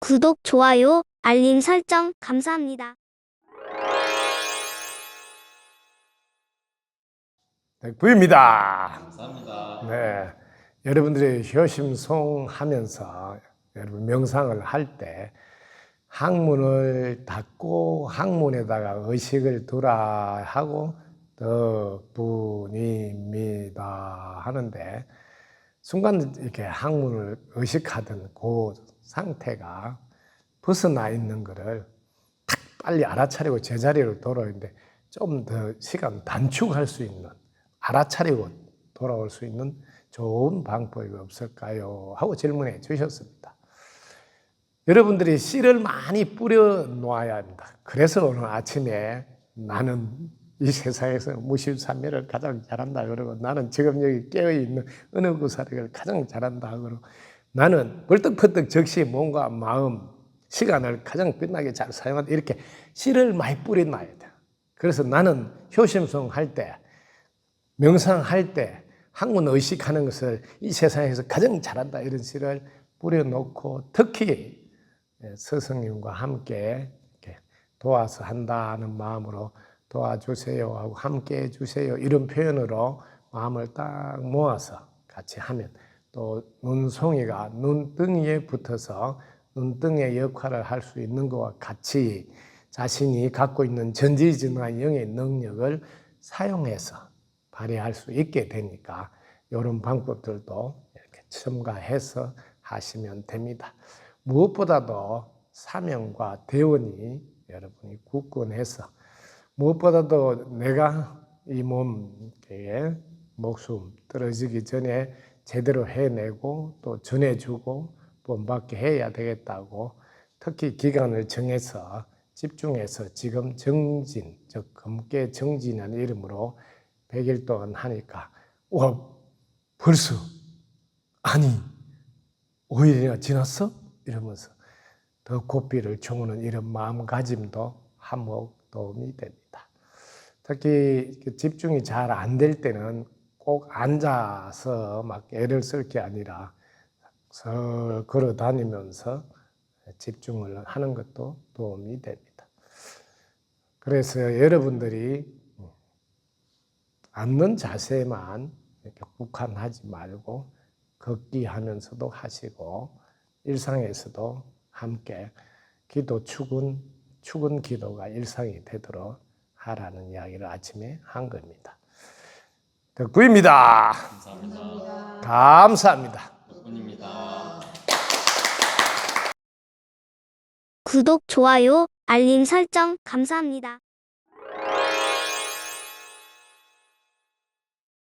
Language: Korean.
구독, 좋아요, 알림 설정 감사합니다. 부입니다. 감사합니다. 네. 여러분들이 효심송 하면서 여러분 명상을 할 때 항문을 닫고 항문에다가 의식을 두라 하고 덕분입니다 하는데 순간 이렇게 항문을 의식하던 그 상태가 벗어나 있는 거를 탁 빨리 알아차리고 제자리로 돌아오는데 좀 더 시간 단축할 수 있는 알아차리고 돌아올 수 있는 좋은 방법이 없을까요? 하고 질문해 주셨습니다. 여러분들이 씨를 많이 뿌려 놓아야 합니다. 그래서 오늘 아침에 나는 이 세상에서 무실산멸을 가장 잘한다 그러고 나는 지금 여기 깨어 있는 어느 구사력을 가장 잘한다 그러고 나는 벌떡벌떡 적시 몸과 마음 시간을 가장 빛나게 잘 사용한다 이렇게 씨를 많이 뿌려 놔야 돼. 그래서 나는 효심성 할 때, 명상할 때 학문 의식하는 것을 이 세상에서 가장 잘한다 이런 씨를 뿌려놓고 특히 스승님과 함께 도와서 한다는 마음으로 도와주세요 하고 함께 해주세요 이런 표현으로 마음을 딱 모아서 같이 하면 또 눈송이가 눈등이에 붙어서 눈등의 역할을 할 수 있는 것과 같이 자신이 갖고 있는 전지전능한 영의 능력을 사용해서 발휘할 수 있게 되니까 이런 방법들도 이렇게 첨가해서 하시면 됩니다. 무엇보다도 사명과 대원이 여러분이 굳건해서 무엇보다도 내가 이 몸에 목숨 떨어지기 전에 제대로 해내고 또 전해주고 본받게 해야 되겠다고 특히 기간을 정해서 집중해서 지금 정진, 즉 검게 정진하는 이름으로 100일 동안 하니까 와 벌써 아니 5일이나 지났어? 이러면서 더 고삐를 주무는 이런 마음가짐도 한몫 도움이 됩니다. 특히 집중이 잘 안 될 때는 꼭 앉아서 막 애를 쓸 게 아니라 서 걸어 다니면서 집중을 하는 것도 도움이 됩니다. 그래서 여러분들이 앉는 자세만 이렇게 국한하지 말고 걷기 하면서도 하시고 일상에서도 함께 기도 축은 축은 기도가 일상이 되도록 하라는 이야기를 아침에 한 겁니다. 덕구입니다. 감사합니다. 감사합니다. 덕분입니다. 구독, 좋아요, 알림 설정 감사합니다.